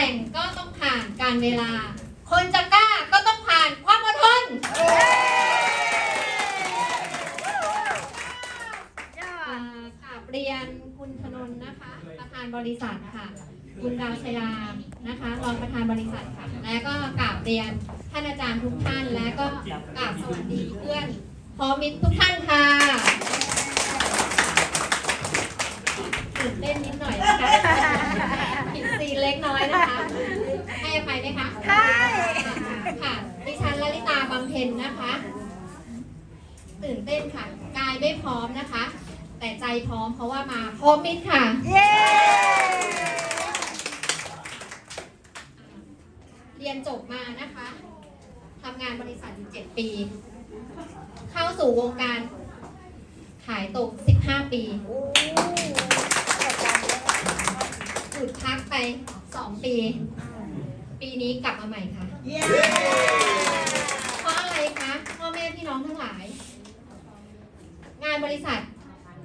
ร่งก็ต้องผ่านการเวลา คนจะกล้าก็ต้องผ่านความอดทนยออ่าดกราบเรียนคุณธนนท์นะคะ ประธานบริษัทค่ะ คุณดาวชยามนะคะรองประธานบริษัทค่ะ และก็กราบเรียนท่านอาจารย์ทุกท่านและก็กราบสวัสดีเพื่อนพอมิตรทุกท่านค่ะตื่นเต้นนิดหน่อยนะคะผิดซีนเล็กน้อยนะคะ ให้อภัยไหมคะให้ค่ะ ดิฉันลลิตาบำเพ็ญนะคะ ตื่นเต้นค่ะ กายไม่พร้อมนะคะ แต่ใจพร้อมเพราะว่ามาพร้อมมิตรค่ะ เย้เรียนจบมานะคะทำงานบริษัทอยู่7ปี เข้าสู่วงการขายตก 15 ปีโอ้หยุดพักไป 2 ปี ปีนี้กลับมาใหม่ค่ะ เย้เพราะอะไรคะพ่อแม่พี่น้องทั้งหลาย งานบริษัท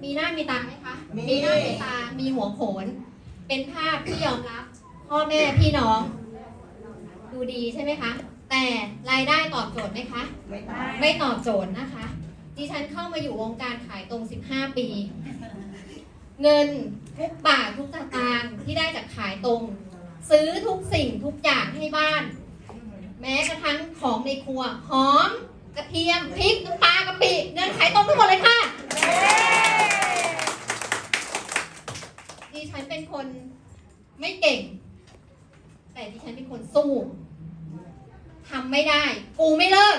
มีหน้ามีตาไหมคะมี หน้ามีตา มีหัวโขน เป็นภาพที่ยอมรับ พ่อแม่พี่น้อง ดูดีใช่ไหมคะ แต่รายได้ตอบโจทย์ไหมคะ ไม่ได้ไม่ตอบโจทย์นะคะ ดิฉันเข้ามาอยู่วงการขายตรง 15 ปี เงินทุกบาททุกสตางค์ที่ได้จากขายตรง ซื้อทุกสิ่งทุกอย่างให้บ้าน แม้กระทั่งของในครัว หอม กระเทียมพริกน้ำปลากะปิเงินขายตรงทั้งหมดเลยค่ะดิฉันเป็นคนไม่เก่ง แต่ดิฉันเป็นคนสู้ทำไม่ได้ กูไม่เลิก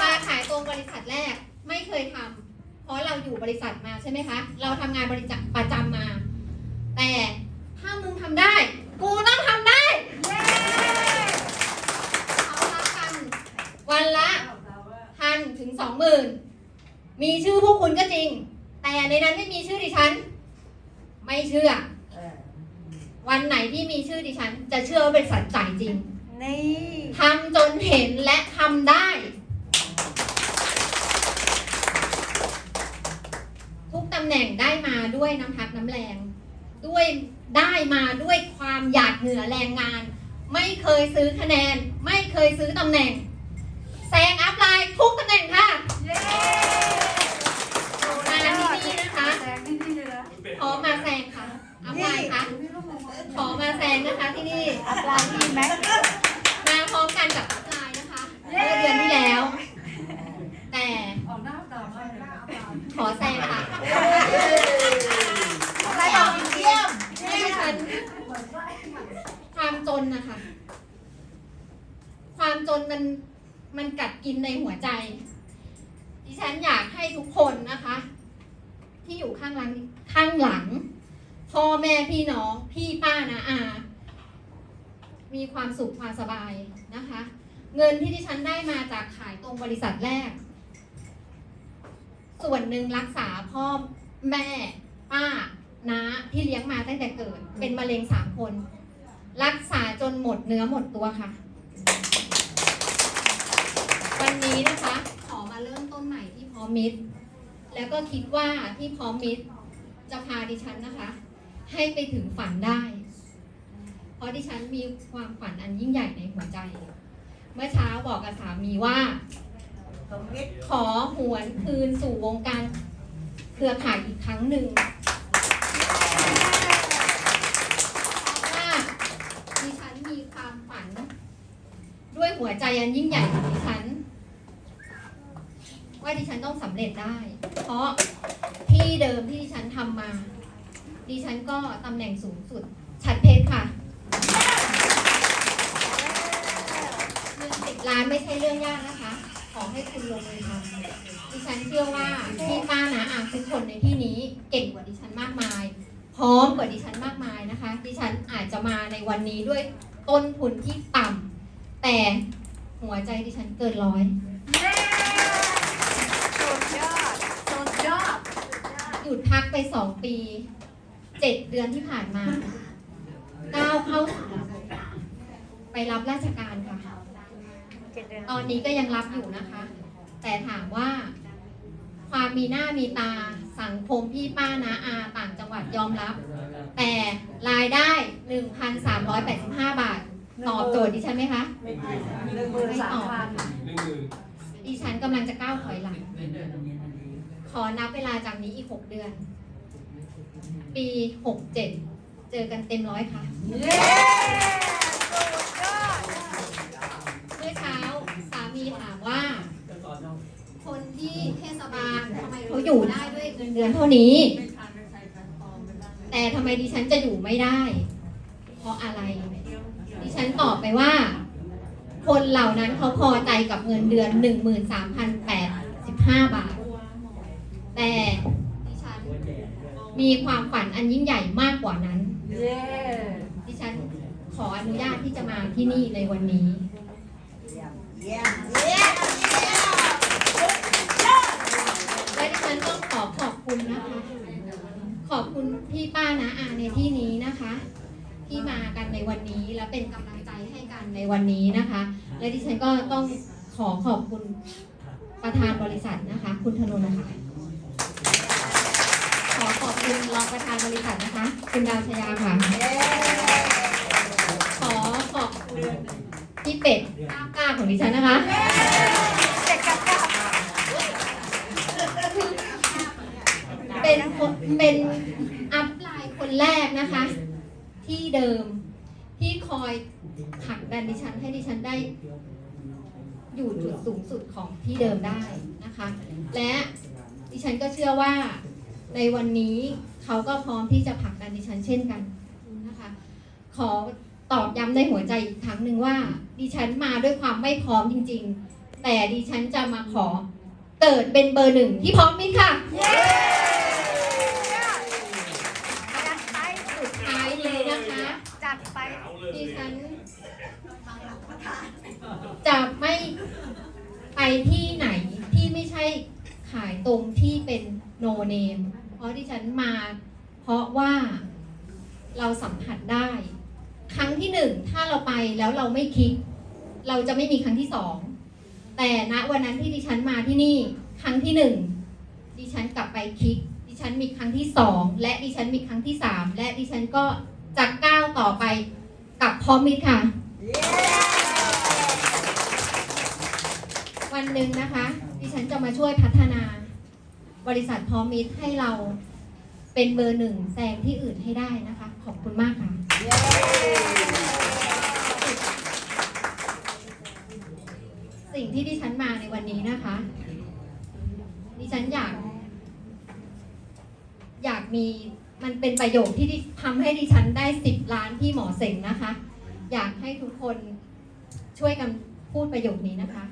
มาขายตรงบริษัทแรกไม่เคยทำเพราะเราอยู่บริษัทมาใช่ไหมคะ เราทำงานบริษัทประจำมา แต่ถ้ามึงทำได้ กูต้องทำได้เขารับกันวันละพัน ถึงสองหมื่นมีชื่อพวกคุณก็จริง แต่ในนั้นไม่มีชื่อดิฉัน ไม่เชื่อ วันไหนที่มีชื่อดิฉัน จะเชื่อว่าบริษัทจ่ายจริงนี่ทำจนเห็นและทำได้ ทุกตำแหน่งได้มาด้วยน้ำพักน้ำแรง ด้วยได้มาด้วยความหยาดเหงื่อแรงงาน ไม่เคยซื้อคะแนน ไม่เคยซื้อตำแหน่งแซงอัพไลน์ ทุกตำแหน่งค่ะเย้มาที่นี่นะคะแซงที่นี่เลยนะขอมาแซงค่ะอัพไลน์ค่ะ ขอมาแซงนะคะที่นี่ อัพไลน์ดีไหมมาพร้อมกันกับอัพไลน์นะคะเมื่อเดือนที่แล้ว แต่ออกหน้าตาไม่เลยขอแซงค่ะอัพไลน์บอกเยี่ยมให้ดิฉันความจนนะคะ ความจนมัน มันกัดกินในหัวใจ ดิฉันอยากให้ทุกคนนะคะ ที่อยู่ข้างหลังข้างหลัง พ่อแม่พี่น้องพี่ป้านาอา มีความสุขความสบายนะคะ เงินที่ดิฉันได้มาจากขายตรงบริษัทแรก ส่วนหนึ่งรักษาพ่อแม่ป้าน้าที่เลี้ยงมาตั้งแต่เกิด เป็นมะเร็งสามคน รักษาจนหมดเนื้อหมดตัวค่ะ วันนี้นะคะ ขอมาเริ่มต้นใหม่ที่พร้อมมิตร แล้วก็คิดว่าที่พร้อมมิตรจะพาดิฉันนะคะ ให้ไปถึงฝันได้ เพราะดิฉันมีความฝันอันยิ่งใหญ่ในหัวใจ เมื่อเช้าบอกกับสามีว่า ขอหวนคืนสู่วงการเครือข่ายอีกครั้งหนึ่งว่าดิฉันมีความฝัน ด้วยหัวใจอันยิ่งใหญ่ของดิฉัน ว่าดิฉันต้องสำเร็จได้ เพราะที่เดิมที่ดิฉันทำมา ดิฉันก็ตำแหน่งสูงสุดชัดเพชรค่ะเงินสิบล้านไม่ใช่เรื่องยากนะคะ ขอให้คุณลงมือทำดิฉันเชื่อว่าพี่ป้านะอาทุกคนในที่นี้เก่งกว่าดิฉันมากมาย พร้อมกว่าดิฉันมากมายนะคะ ดิฉันอาจจะมาในวันนี้ด้วยต้นทุนที่ต่ำแต่หัวใจดิฉันเกินร้อย เย้สุดยอดสุดยอด ห ยุดพักไปสองปี เจ็ดเดือนที่ผ่านมาก้าวเข้าสู่ไปรับราชการค่ะเจ็ดเดือนตอนนี้ก็ยังรับอยู่นะคะ แต่ถามว่า ความมีหน้ามีตาสังคมพี่ป้านาอาต่างจังหวัดยอมรับ แต่รายได้ 1,385 บาท ตอบโจทย์ดิฉันไหมคะหนึ่งหมื่นสามพันหนึ่งหมื่นดิฉันกำลังจะก้าวถอยหลัง ขอนับเวลาจากนี้อีก 6 เดือน ปี 67 เจอกันเต็มร้อยค่ะ เย้สุดยเมื่อเช้าสามีถามว่า คนที่เทศบาลทำไมเขาอยู่ได้ด้วยเงินเดือนเท่านี้ แต่ทำไมดิฉันจะอยู่ไม่ได้ เพราะอะไร ดิฉันตอบไปว่า คนเหล่านั้นเขาพอใจกับเงินเดือน 13,085 บาท แต่ดิฉันมีความฝันอันยิ่งใหญ่มากกว่านั้นเย้ดิฉันขออนุญาตที่จะมาที่นี่ในวันนี้เยี่ยมเยี่ยมเยี่ยมและดิฉันต้องขอขอบคุณนะคะ ขอบคุณพี่ป้านะอาในที่นี้นะคะ ที่มากันในวันนี้และเป็นกำลังใจให้กันในวันนี้นะคะ และดิฉันก็ต้องขอขอบคุณประธานบริษัทนะคะ คุณธนนท์นะคะขอขอบ คุณรองประธานบริษัทนะคะ คุณดาวชยาค่ะ ขอขอบคุณพี่เป็ดก้าวกล้าของดิฉันนะคะเด็กกับกับเป็นคนเป็นอัพไลน์คนแรกนะคะ ที่เดิมที่คอยผลักดันดิฉันให้ดิฉันได้อยู่จุดสูงสุดของที่เดิมได้นะคะ และดิฉันก็เชื่อว่า ในวันนี้เขาก็พร้อมที่จะผลักดันดิฉันเช่นกันนะคะขอตอบย้ำในหัวใจอีกครั้งหนึ่งว่า ดิฉันมาด้วยความไม่พร้อมจริง ๆ แต่ดิฉันจะมาขอเกิดเป็นเบอร์หนึ่งที่พร้อมมิตรค่ะเย้จัดไปสุดท้ายนี้นะคะ จัดไป ดิฉันจะไม่ไปที่ไหนที่ไม่ใช่ขายตรงที่เป็นโนเนมเพ ราะดิฉันมา เพราะว่าเราสัมผัสได้ ครั้งที่หนึ่งถ้าเราไปแล้วเราไม่คลิก เราจะไม่มีครั้งที่สองแต่ณวันนั้นที่ดิฉันมาที่นี่ ครั้งที่หนึ่งดิฉันกลับไปคลิก ดิฉันมีครั้งที่สองและดิฉันมีครั้งที่สามและดิฉันก็จะก้าวต่อไปกับพร้อมมิตรค่ะ วันหนึ่งนะคะ ดิฉันจะมาช่วยพัฒนา บริษัทพร้อมมิตรให้เราเป็นเบอร์หนึ่งแซงที่อื่นให้ได้นะคะ ขอบคุณมากค่ะ สิ่งที่ดิฉันมาในวันนี้นะคะ ดิฉันอยาก อยากมีมันเป็นประโยคที่ทำให้ดิฉันได้สิบล้านที่หมอเสงนะคะ อยากให้ทุกคนช่วยกันพูดประโยคนี้นะคะ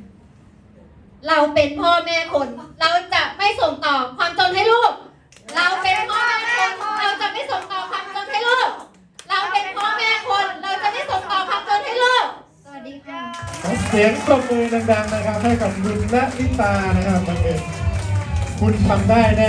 เราเป็นพ่อแม่คน เราจะไม่ส่งต่อความจนให้ลูก เราเป็นพ่อแม่คน เราจะไม่ส่งต่อความจนให้ลูก เราเป็นพ่อแม่คน เราจะไม่ส่งต่อความจนให้ลูก สวัสดีค่ะ ขอเสียงปรบมือดังๆนะครับ ให้กับคุณและลิตานะครับมันเป็นคุณทำได้แน่